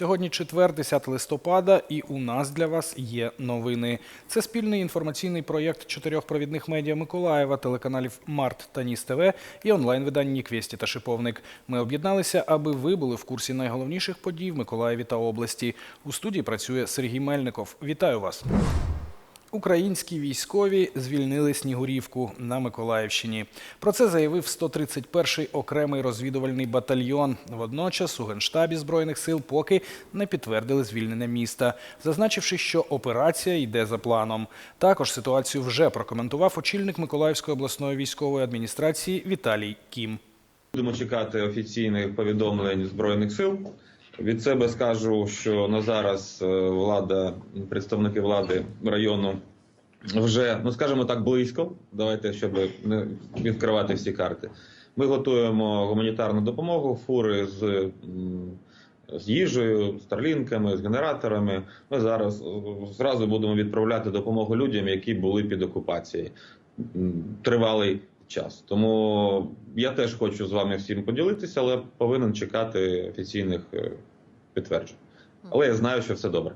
Сьогодні четвер, 10 листопада, і у нас для вас є новини. Це спільний інформаційний проєкт чотирьох провідних медіа Миколаєва, телеканалів Март та Ніс ТВ і онлайн-видань Ніквесті та Шиповник. Ми об'єдналися, аби ви були в курсі найголовніших подій в Миколаєві та області. У студії працює Сергій Мельников. Вітаю вас. Українські військові звільнили Снігурівку на Миколаївщині. Про це заявив 131-й окремий розвідувальний батальйон. Водночас у генштабі збройних сил поки не підтвердили звільнення міста, зазначивши, що операція йде за планом. Також ситуацію вже прокоментував очільник Миколаївської обласної військової адміністрації Віталій Кім. Будемо чекати офіційних повідомлень збройних сил. Від себе скажу, що на зараз е, влада, представники влади району вже, ну скажімо так, близько. Давайте, щоб не відкривати всі карти. Ми готуємо гуманітарну допомогу, фури з, з їжею, з тарлінками, з генераторами. Ми зараз е, зразу будемо відправляти допомогу людям, які були під окупацією тривалий час. Тому я теж хочу з вами всім поділитися, але повинен чекати офіційних е, підтверджень. Але я знаю, що все добре.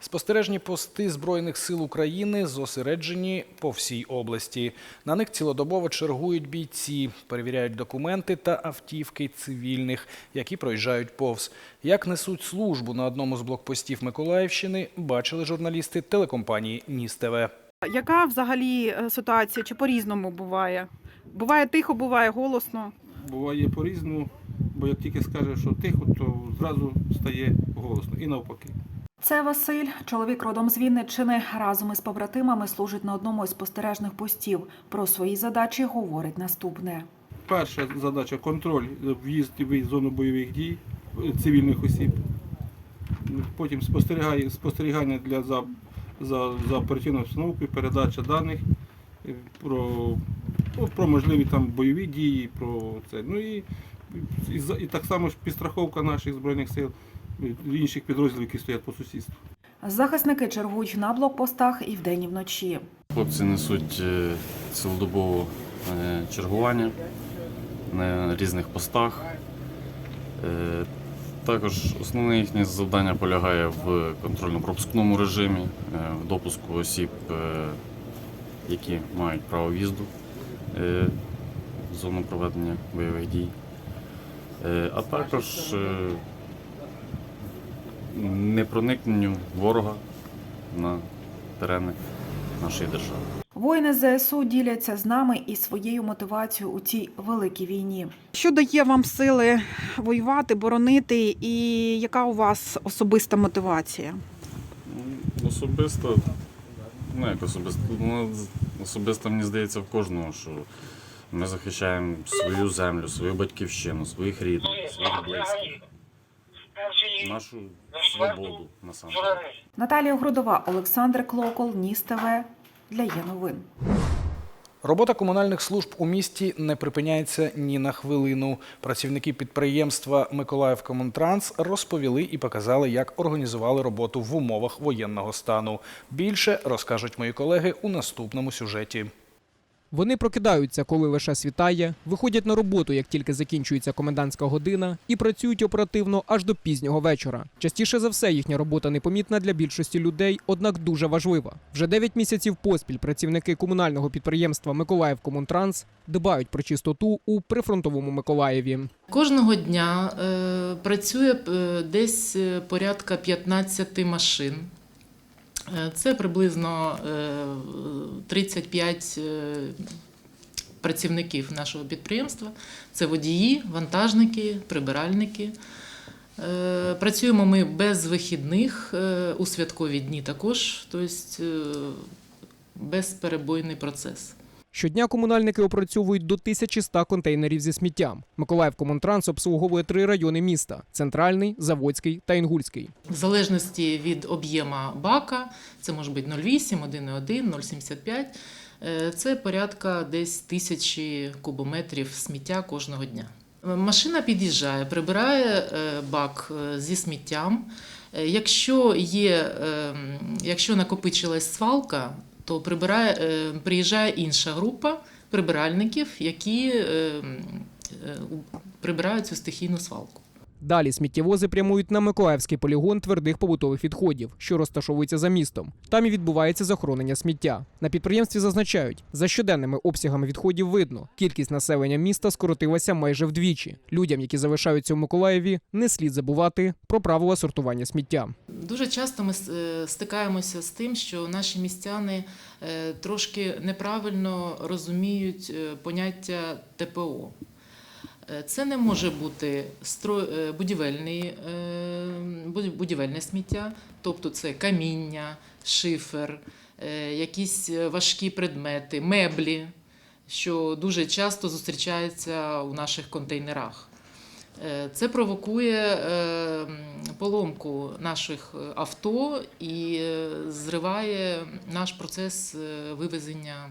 Спостережні пости Збройних сил України зосереджені по всій області. На них цілодобово чергують бійці, перевіряють документи та автівки цивільних, які проїжджають повз. Як несуть службу на одному з блокпостів Миколаївщини, бачили журналісти телекомпанії Ніс ТВ. Яка взагалі е, ситуація? Чи по-різному буває? Буває тихо, буває голосно. Буває по-різному, бо як тільки скаже, що тихо, то зразу стає голосно і навпаки. Це Василь, чоловік родом з Вінниччини. Разом із побратимами служить на одному із спостережних постів. Про свої задачі говорить наступне. Перша задача контроль в'їзд і виїзд в зону бойових дій е, цивільних осіб. Потім спостерігання для за, за, за оперативною обстановкою, передача даних е, про, ну, про можливі там бойові дії, про це. Ну і, і, за- і так само ж підстраховка наших збройних сил, е, інших підрозділів, які стоять по сусідству. Захисники чергують на блокпостах і вдень, і вночі. Хлопці несуть е, цілодобове е, чергування на різних постах. Також основне їхнє завдання полягає в контрольно-пропускному режимі, е, в допуску осіб, е, які мають право в'їзду е, в зону проведення бойових дій. А також непроникненню ворога на терени нашої держави. Воїни ЗСУ діляться з нами і своєю мотивацією у цій великій війні. Що дає вам сили воювати, боронити, і яка у вас особиста мотивація? Ну, Особисто, ну як особисто, ну, особисто мені здається в кожного, що ми захищаємо свою землю, свою батьківщину, своїх рідних, своїх близьких, нашу свободу насамперед. Наталія Грудова, Олександр Клокол, Ніс ТВ для є новин. Робота комунальних служб у місті не припиняється ні на хвилину. Працівники підприємства Миколаївкомунтранс розповіли і показали, як організували роботу в умовах воєнного стану. Більше розкажуть мої колеги у наступному сюжеті. Вони прокидаються, коли лише світає, виходять на роботу, як тільки закінчується комендантська година, і працюють оперативно аж до пізнього вечора. Частіше за все, їхня робота непомітна для більшості людей, однак дуже важлива. Вже 9 місяців поспіль працівники комунального підприємства Миколаївкомунтранс дбають про чистоту у прифронтовому Миколаєві. Кожного дня е, працює е, десь е, порядка 15 машин. Е, Це приблизно 35 е, працівників нашого підприємства. Це водії, вантажники, прибиральники. Е, Працюємо ми без вихідних е, у святкові дні також, тобто безперебойний процес. Щодня комунальники опрацьовують до 1100 контейнерів зі сміттям. Миколаївкомунтранс обслуговує три райони міста: центральний, заводський та інгульський. В залежності від об'єма бака, це може бути 0,8, 1,1, 0,75, е, це порядка десь тисячі кубометрів сміття кожного дня. Машина під'їжджає, прибирає е, бак е, зі сміттям. Е, Якщо є, якщо накопичилась свалка, то прибирає, е, приїжджає інша група прибиральників, які е, е, прибирають цю стихійну свалку. Далі сміттєвози прямують на Миколаївський полігон твердих побутових відходів, що розташовується за містом. Там і відбувається захоронення сміття. На підприємстві зазначають, за щоденними обсягами відходів видно, кількість населення міста скоротилася майже вдвічі. Людям, які залишаються у Миколаєві, не слід забувати про правила сортування сміття. Дуже часто ми е, стикаємося з тим, що наші містяни е, трошки неправильно розуміють е, поняття ТПО. Е, Це не може бути е, будівельний, е, будівельне сміття, тобто це каміння, шифер, якісь важкі предмети, меблі, що дуже часто зустрічаються у наших контейнерах. Це провокує поломку наших авто і зриває наш процес вивезення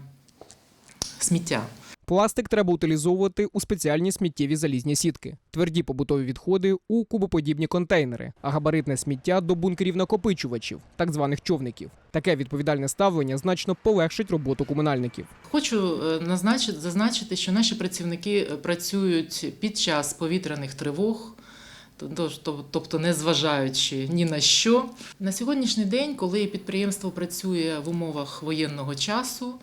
сміття. Пластик треба утилізовувати у спеціальні сміттєві залізні сітки, тверді побутові відходи у кубоподібні контейнери, а габаритне сміття до бункерів накопичувачів, так званих човників. Таке відповідальне ставлення значно полегшить роботу комунальників. Хочу е, назначити, зазначити, що наші працівники е, працюють під час повітряних тривог. то- то- Тобто не зважаючи ні на що. На сьогоднішній день, коли підприємство працює в умовах воєнного часу,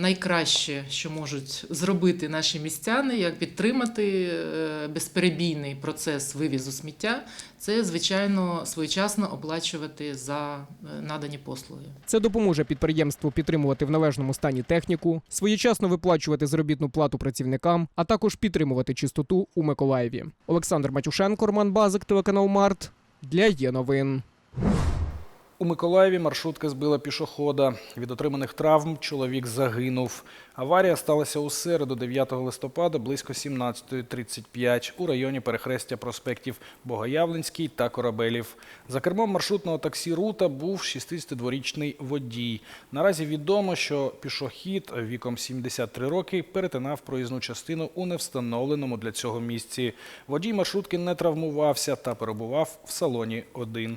найкраще, що можуть зробити наші містяни, як підтримати е, безперебійний процес вивізу сміття, це звичайно своєчасно оплачувати за е, надані послуги. Це допоможе підприємству підтримувати в належному стані техніку, своєчасно виплачувати заробітну плату працівникам, а також підтримувати чистоту у Миколаєві. Олександр Матюшенко, Роман Базик, телеканал Март для є новин. У Миколаєві маршрутка збила пішохода. Від отриманих травм чоловік загинув. Аварія сталася у середу, 9 листопада, близько 17.35 у районі перехрестя проспектів Богоявленський та Корабелів. За кермом маршрутного таксі «Рута» був 62-річний водій. Наразі відомо, що пішохід віком 73 роки перетинав проїзну частину у невстановленому для цього місці. Водій маршрутки не травмувався та перебував в салоні один.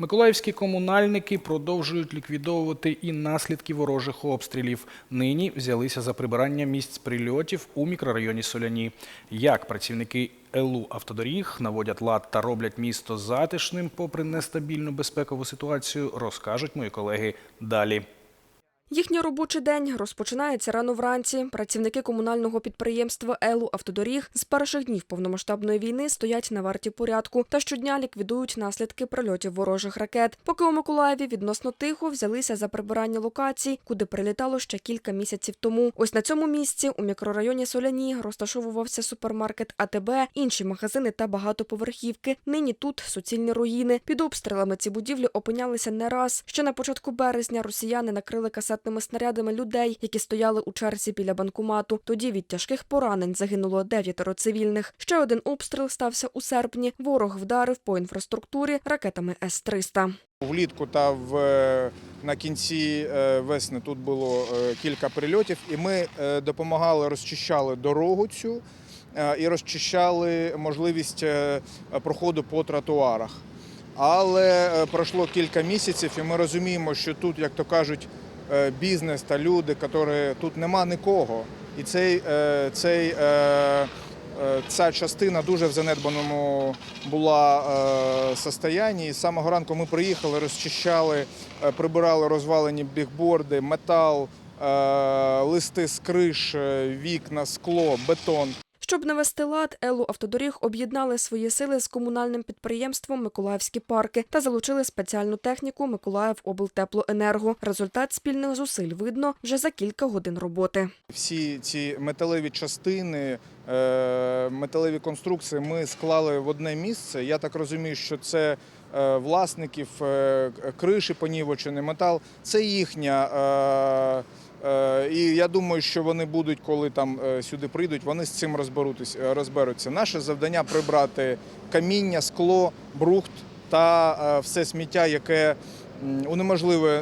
Миколаївські комунальники продовжують ліквідовувати і наслідки ворожих обстрілів. Нині взялися за прибирання місць прильотів у мікрорайоні Соляні. Як працівники Елу автодоріг наводять лад та роблять місто затишним, попри нестабільну безпекову ситуацію, розкажуть мої колеги далі. Їхній робочий день розпочинається рано вранці. Працівники комунального підприємства Елу Автодоріг з перших днів повномасштабної війни стоять на варті порядку та щодня ліквідують наслідки прильотів ворожих ракет. Поки у Миколаєві відносно тихо взялися за прибирання локацій, куди прилітало ще кілька місяців тому. Ось на цьому місці у мікрорайоні Соляні розташовувався супермаркет АТБ, інші магазини та багатоповерхівки. Нині тут суцільні руїни. Під обстрілами ці будівлі опинялися не раз. Ще на початку березня росіяни накрили касетними снарядами людей, які стояли у черзі біля банкомату. Тоді від тяжких поранень загинуло дев'ятеро цивільних. Ще один обстріл стався у серпні. Ворог вдарив по інфраструктурі ракетами С-300. Влітку та в, е, на кінці е, весни тут було е, кілька прильотів, і ми допомагали, розчищали дорогу цю і розчищали можливість проходу по тротуарах. Але пройшло кілька місяців, і ми розуміємо, що тут, як то кажуть, бізнес та люди, які тут нема нікого. І цей, е, цей, е, е, ця частина дуже в занедбаному була е, состоянні. І з самого ранку ми приїхали, розчищали, е, прибирали розвалені бігборди, метал, е, листи з криш, е, вікна, скло, бетон. Щоб навести лад, Елу Автодоріг об'єднали свої сили з комунальним підприємством Миколаївські парки та залучили спеціальну техніку Миколаїв облтеплоенерго. Результат спільних зусиль видно вже за кілька годин роботи. Всі ці металеві частини, е, металеві конструкції ми склали в одне місце. Я так розумію, що це е, власників е, криші понівочений метал. Це їхня. Е, І я думаю, що вони будуть, коли там е, сюди прийдуть, вони з цим е, розберуться. Наше завдання прибрати каміння, скло, брухт та все сміття, яке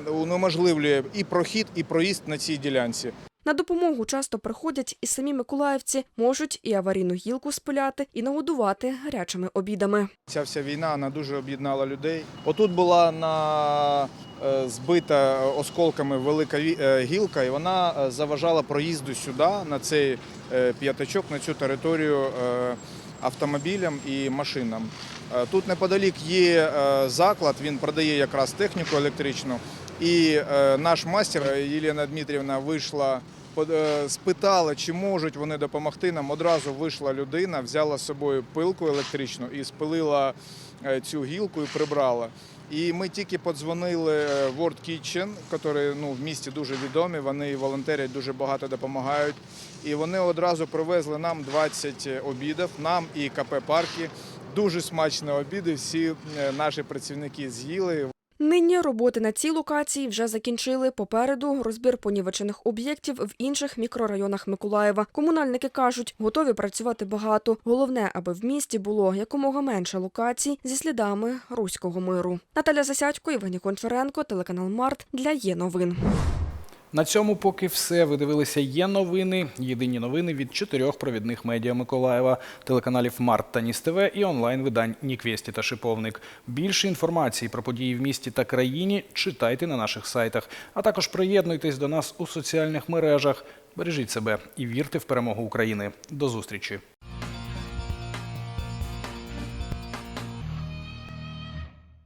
унеможливлює і прохід, і проїзд на цій ділянці. На допомогу часто приходять і самі миколаївці, можуть і аварійну гілку спиляти, і нагодувати гарячими обідами. Ця вся війна вона дуже об'єднала людей. Отут була на е, збита осколками велика е, гілка, і вона е, заважала проїзду сюди, на цей п'ятачок, на цю територію автомобілям і машинам. Тут неподалік є заклад, він продає якраз техніку електричну. І наш мастер Єлена Дмитрівна вийшла, е, чи можуть вони допомогти нам. Одразу вийшла людина, взяла з собою пилку електричну і спилила е, цю гілку і прибрала. І ми тільки подзвонили е, World Kitchen, які ну, в місті дуже відомі, вони волонтерять дуже багато допомагають. І вони одразу привезли нам 20 обідів, нам і КП парки. Дуже смачні обіди. Всі наші працівники з'їли. Нині роботи на цій локації вже закінчили. Попереду розбір понівечених об'єктів в інших мікрорайонах Миколаєва. Комунальники кажуть, готові працювати багато. Головне, аби в місті було якомога менше локацій зі слідами руського миру. Наталя Засядько, Євгеній Кончаренко, телеканал Март для є новин. На цьому поки все. Ви дивилися є новини. Єдині новини від чотирьох провідних медіа Миколаєва, телеканалів Март та Ніс ТВ і онлайн-видань Ніквєсті та Шиповник. Більше інформації про події в місті та країні читайте на наших сайтах, а також приєднуйтесь до нас у соціальних мережах. Бережіть себе і вірте в перемогу України. До зустрічі.